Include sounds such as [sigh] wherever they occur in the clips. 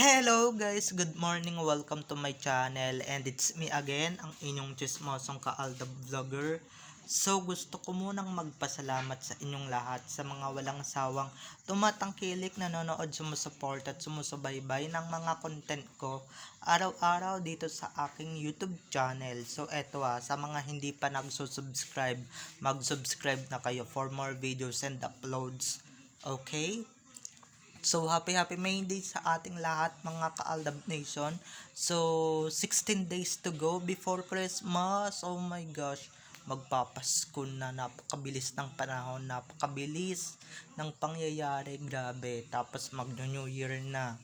Hello guys, good morning, welcome to my channel and it's me again, ang inyong chismosong kaalda vlogger. So gusto ko munang magpasalamat sa inyong lahat sa mga walang sawang tumatangkilik, nanonood, sumusuport at sumusubaybay ng mga content ko araw-araw dito sa aking YouTube channel. So eto ah, sa mga hindi pa nagsusubscribe, mag-subscribe na kayo for more videos and uploads. Okay? So, happy happy May Day sa ating lahat mga ka-Aldab Nation. So, 16 days to go before Christmas. Oh my gosh. Magpapasko na. Napakabilis ng panahon. Napakabilis ng pangyayari. Grabe. Tapos mag-New Year na.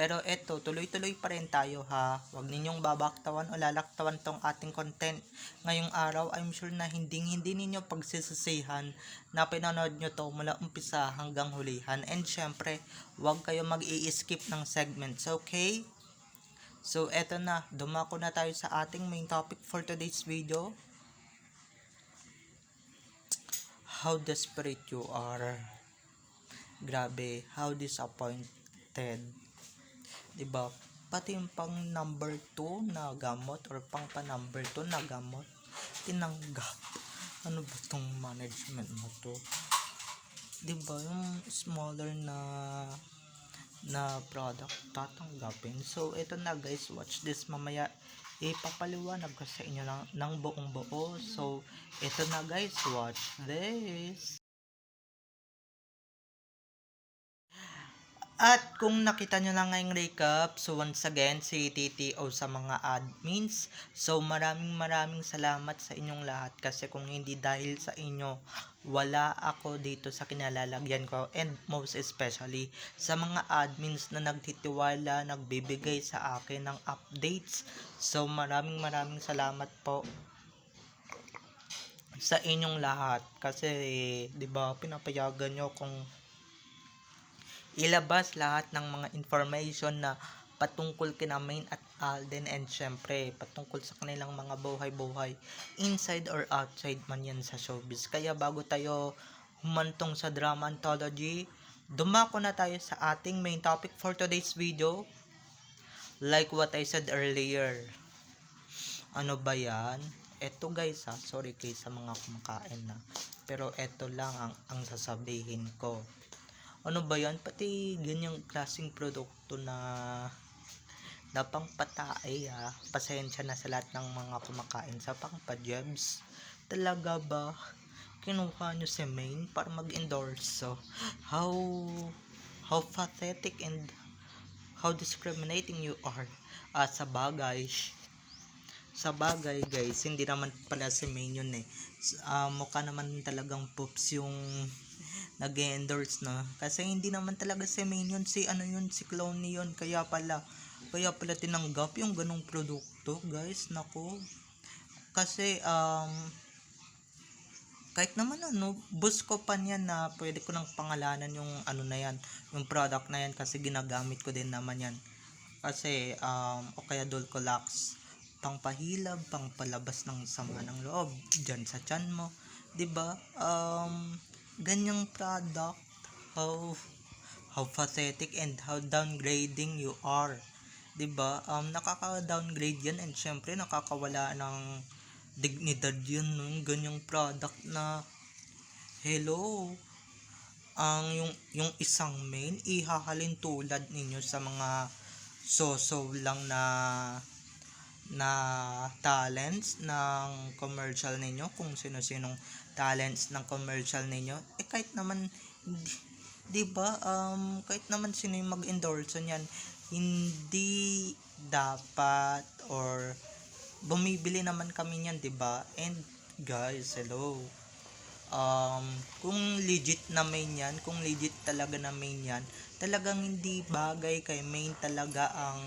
Pero eto, tuloy-tuloy pa rin tayo ha. Huwag ninyong babaktawan o lalaktawan tong ating content. Ngayong araw, I'm sure na hindi hindi ninyo pagsisisihan na pinanood nyo to mula umpisa hanggang hulihan. And syempre, huwag kayo mag skip ng segments, okay? So, eto na. Dumako na tayo sa ating main topic for today's video. How desperate you are. Grabe, how disappointed 'di ba? Pati yung pang number 2 na gamot or pang pa number 2 na gamot tinanggap. Ano ba tong management mo to? 'Di ba yung smaller na na product tatanggapin. So ito na guys, watch this mamaya ipapaliwanag ko sa inyo ng, ng buong buo. So ito na guys, watch this. At kung nakita nyo na ngayong recap, so once again, si TTO sa mga admins. So maraming maraming salamat sa inyong lahat kasi kung hindi dahil sa inyo, wala ako dito sa kinalalagyan ko and most especially sa mga admins na nagtitiwala, nagbibigay sa akin ng updates. So maraming maraming salamat po sa inyong lahat kasi 'di ba pinapayagan nyo kung ilabas lahat ng mga information na patungkol kina Main at Alden and syempre patungkol sa kanilang mga buhay-buhay inside or outside man yan sa showbiz. Kaya bago tayo humantong sa drama anthology, dumako na tayo sa ating main topic for today's video. Like what I said earlier. Ano ba yan? Eto guys ha, sorry kay sa mga kumakain na. Pero eto lang ang, ang sasabihin ko ano ba yan? Pati ganyang klaseng produkto na na pang patae ha? Pasensya na sa lahat ng mga kumakain sa pang pajebs talaga ba? Kinuha nyo si main para mag-endorse. So how how pathetic and how discriminating you are. Uh, sa bagay. Sa bagay guys. Hindi naman pala si main yun eh. Uh, mukha naman talagang poops yung nag endorse na kasi hindi naman talaga si main yun si ano yun si clone yun. Kaya pala kaya pala tinanggap yung ganong produkto guys. Nako. Kasi um kahit naman ano bus ko pa niyan na pwede ko nang pangalanan yung ano na yan yung product na yan kasi ginagamit ko din naman yan. Kasi um o kaya Dulcolax pangpahilab pangpalabas ng sama ng loob diyan sa chan mo 'di ba? Um ganyang product how how pathetic and how downgrading you are. 'di ba um nakaka-downgrade yan and syempre nakakawala ng dignidad yun nun ganyang product na hello ang yung yung isang main ihahalin tulad ninyo sa mga so-so lang na na talents ng commercial ninyo kung sino-sinong talents ng commercial ninyo, eh kahit naman, di ba, um, kahit naman sino yung mag-endorse niyan, hindi dapat or bumibili naman kami niyan, di ba? And guys, hello. Um, kung legit na main yan, kung legit talaga na main yan, talagang hindi bagay kay main talaga ang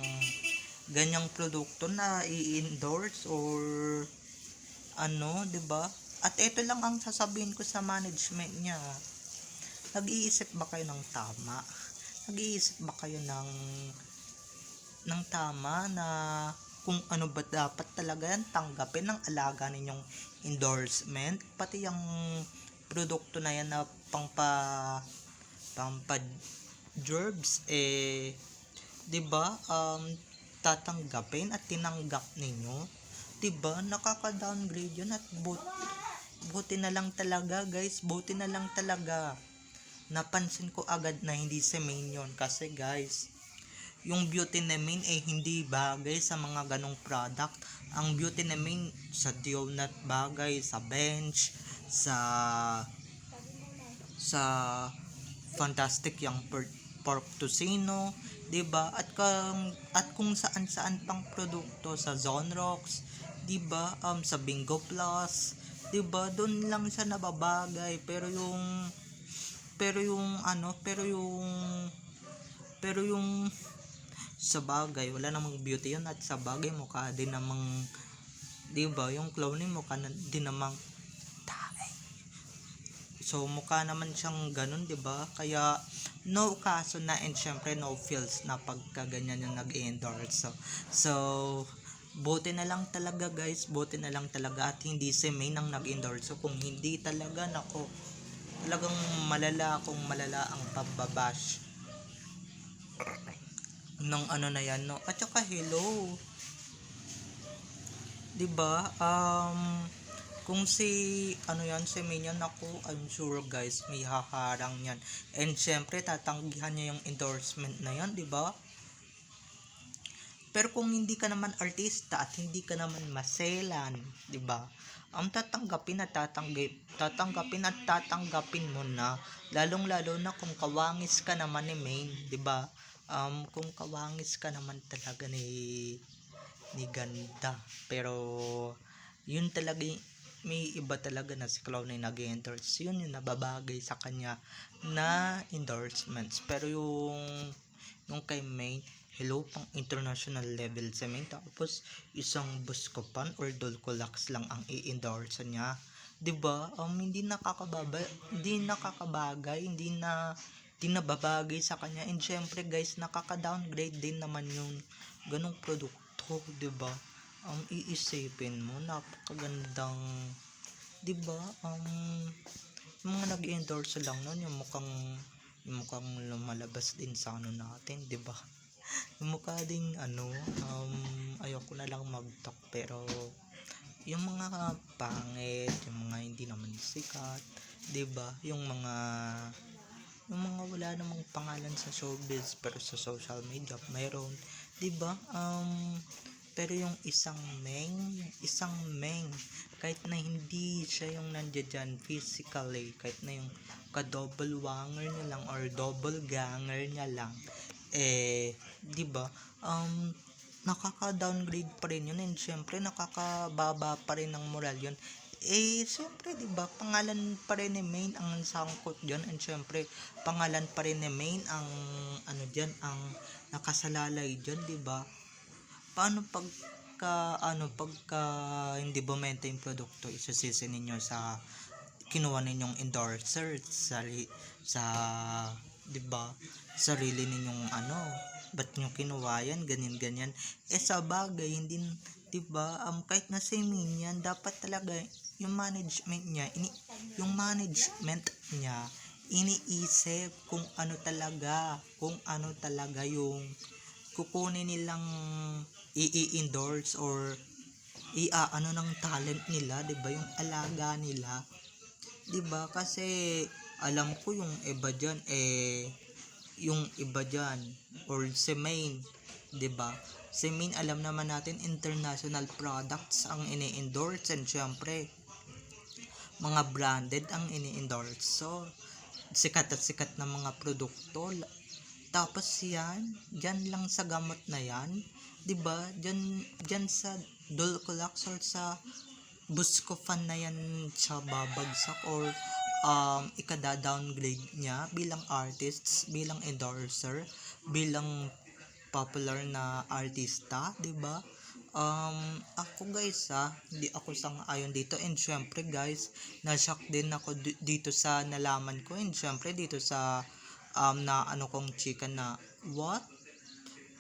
ganyang produkto na i-endorse or ano, 'di ba? At ito lang ang sasabihin ko sa management niya. Nag-iisip ba kayo ng tama? Nag-iisip ba kayo ng ng tama na kung ano ba dapat talaga yan tanggapin ng alaga ninyong endorsement pati yung produkto na yan na pangpa pangpa gerbs eh 'di ba? Um tatanggapin at tinanggap ninyo. 'Di ba? Nakaka-downgrade 'yun at but, buti na lang talaga, guys. Buti na lang talaga. Napansin ko agad na hindi si main 'yon kasi guys, yung beauty na main eh hindi bagay sa mga ganong product. Ang beauty na main sa Dionat bagay, sa bench, sa sa fantastic yung pork, pork tocino, 'di ba? At kung at kung saan-saan pang produkto sa Zonrox, 'di ba? Um sa Bingo Plus, 'di ba? Doon lang siya nababagay pero yung pero yung ano, pero yung pero yung sa bagay, wala namang beauty yun at sa bagay mukha din namang 'di ba? Yung clowning mukha na, din namang. So mukha naman siyang ganun, 'di ba? Kaya no kaso na and syempre no feels na pagka ganyan yung nag-endorse. So, so buti na lang talaga guys, buti na lang talaga at hindi si May nang nag-endorse. So kung hindi talaga nako, talagang malala kung malala ang pababash ng ano na yan, no? At saka hello. 'Di ba? Um kung si ano yan si Minion ako I'm sure guys may haharang yan. And syempre tatanggihan niya yung endorsement na yan di ba? Pero kung hindi ka naman artista at hindi ka naman maselan di ba? Ang tatanggapin at tatanggap tatanggapin at tatanggapin mo na lalong lalo na kung kawangis ka naman ni Main di ba? Um kung kawangis ka naman talaga ni ni ganda. Pero yun talaga may iba talaga na si Clown ay nag endorse yun yung nababagay sa kanya na endorsements. Pero yung yung kay Main hello pang international level sa Main tapos isang Buscopan or Dolcolax lang ang i-endorse niya. 'di ba um, hindi nakakababa hindi nakakabagay hindi na hindi nababagay sa kanya. And syempre guys nakaka-downgrade din naman yung ganong produkto 'di ba um iisipin mo napakagandang 'di ba? Um mga nag-endorse lang nun yung mukhang yung mukhang lumalabas din sa ano natin 'di ba? [laughs] Yung mukha ding ano um ayoko na lang mag-talk pero yung mga pangit yung mga hindi naman sikat 'di ba? Yung mga yung mga wala namang pangalan sa showbiz pero sa social media mayroon 'di ba? Um pero yung isang meng isang meng kahit na hindi siya yung nandiyan physically kahit na yung ka-double wanger niya lang or double ganger niya lang eh 'di ba um nakaka-downgrade pa rin yun and syempre nakakababa pa rin ng moral yun. Eh syempre 'di ba pangalan pa rin ni Main ang sangkot diyan and syempre pangalan pa rin ni Main ang ano diyan ang nakasalalay diyan 'di ba paano pagka ano pagka hindi bumenta yung produkto isasisi ninyo sa kinuha ninyong endorser sa sa 'di ba? Sarili ninyong ano ba't nyo kinuha yan? Ganyan ganyan. Eh sa bagay hindi 'di ba? Um kahit na si yan dapat talaga yung management niya ini yung management niya iniisip kung ano talaga kung ano talaga yung kukunin nilang i-endorse or i-ano ng talent nila 'di ba? Yung alaga nila. 'di ba? Kasi alam ko yung iba diyan eh yung iba diyan or si main 'di ba? Si main alam naman natin international products ang ini-endorse and syempre mga branded ang ini-endorse. So sikat at sikat na mga produkto. Tapos yan diyan lang sa gamot na yan 'di ba diyan diyan sa Dolcolax or sa Buscopan na yan siya babagsak or um, ikada-downgrade niya bilang artists, bilang endorser, bilang popular na artista, 'di ba? Um, ako guys ha, hindi ako sang-ayon dito and syempre guys, na-shock din ako di- dito sa nalaman ko and syempre dito sa um, na ano kong chika na what?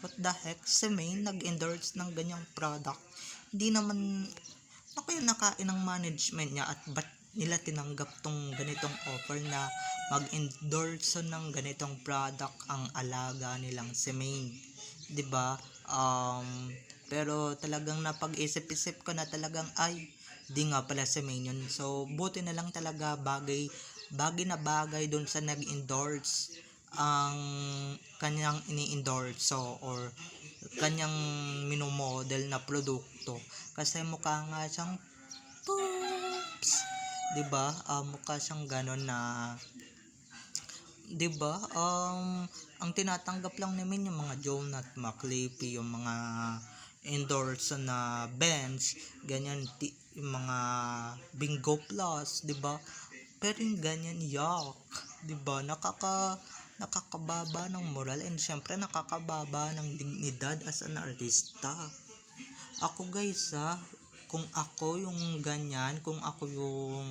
What the heck? Si May nag-endorse ng ganyang product. Hindi naman ako yung nakain ng management niya at ba't nila tinanggap tong ganitong offer na mag-endorse ng ganitong product ang alaga nilang si Main. ba? Um, pero talagang napag-isip-isip ko na talagang ay di nga pala si Main yun. So buti na lang talaga bagay bagay na bagay doon sa nag-endorse ang kanyang ini-endorse so or kanyang minomodel na produkto. Kasi mukha nga siyang poops 'di ba? Ah, mukha siyang ganon na 'di ba? Um ang tinatanggap lang namin yung mga Jonat McLeafy yung mga endorse na Benz ganyan ti- yung mga Bingo Plus 'di ba? Pero yung ganyan yak 'di ba? Nakaka nakakababa ng moral and syempre nakakababa ng dignidad as an artista. Ako guys ha kung ako yung ganyan kung ako yung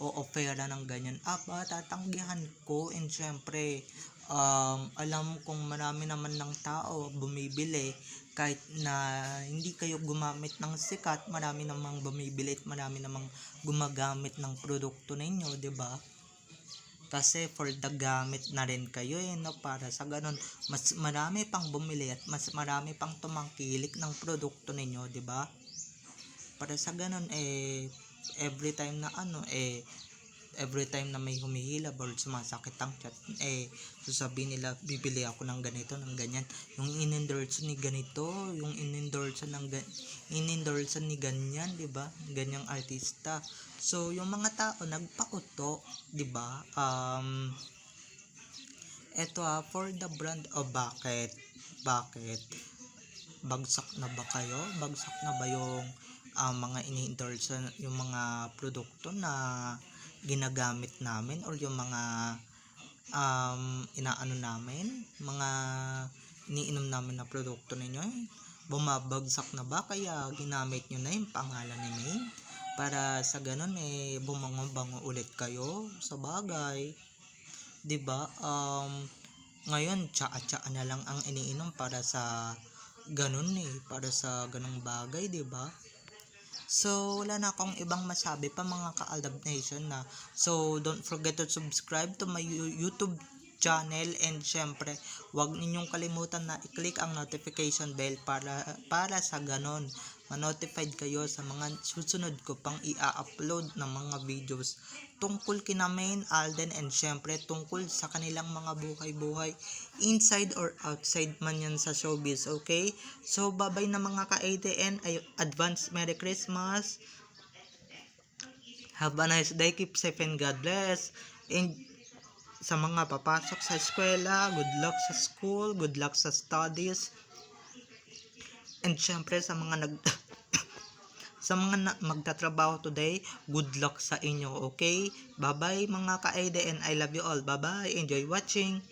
o-ofera ng ganyan aba tatanggihan ko. And syempre um, alam kong marami naman ng tao bumibili kahit na hindi kayo gumamit ng sikat marami namang bumibili at marami namang gumagamit ng produkto ninyo 'di ba kasi for the gamit na rin kayo eh, no? Para sa ganun, mas marami pang bumili at mas marami pang tumangkilik ng produkto ninyo, di ba? Para sa ganun, eh, every time na ano, eh, every time na may humihilab or sumasakit ang chat, eh, sasabihin nila, bibili ako ng ganito, ng ganyan. Yung in-endorse ni ganito, yung in-endorse ng in-endorse ni ganyan, di ba? Ganyang artista. So, yung mga tao nagpauto, 'di ba? Um eto ah, for the brand o bakit? Bakit? Bagsak na ba kayo? Bagsak na ba yung ah, mga ini-endorse yung mga produkto na ginagamit namin or yung mga um, inaano namin, mga iniinom namin na produkto ninyo? Bumabagsak na ba kaya ginamit nyo na yung pangalan ni May? para sa ganun eh bumango-bango ulit kayo sa bagay 'di ba um ngayon tsaa-tsaa na lang ang iniinom para sa ganun eh para sa ganung bagay 'di ba So, wala na akong ibang masabi pa mga ka-Aldab Nation na. So, don't forget to subscribe to my YouTube channel and syempre, wag ninyong kalimutan na i-click ang notification bell para para sa ganon ma-notified kayo sa mga susunod ko pang i-upload ng mga videos tungkol kina Main, Alden, and syempre tungkol sa kanilang mga buhay-buhay inside or outside man yan sa showbiz, okay? So, babay na mga ka-ATN, advance Merry Christmas! Have a nice day, keep safe and God bless! And sa mga papasok sa eskwela, good luck sa school, good luck sa studies, And syempre sa mga nag [coughs] sa mga na, magtatrabaho today, good luck sa inyo, okay? Bye-bye mga ka-ADN. I love you all. Bye-bye. Enjoy watching.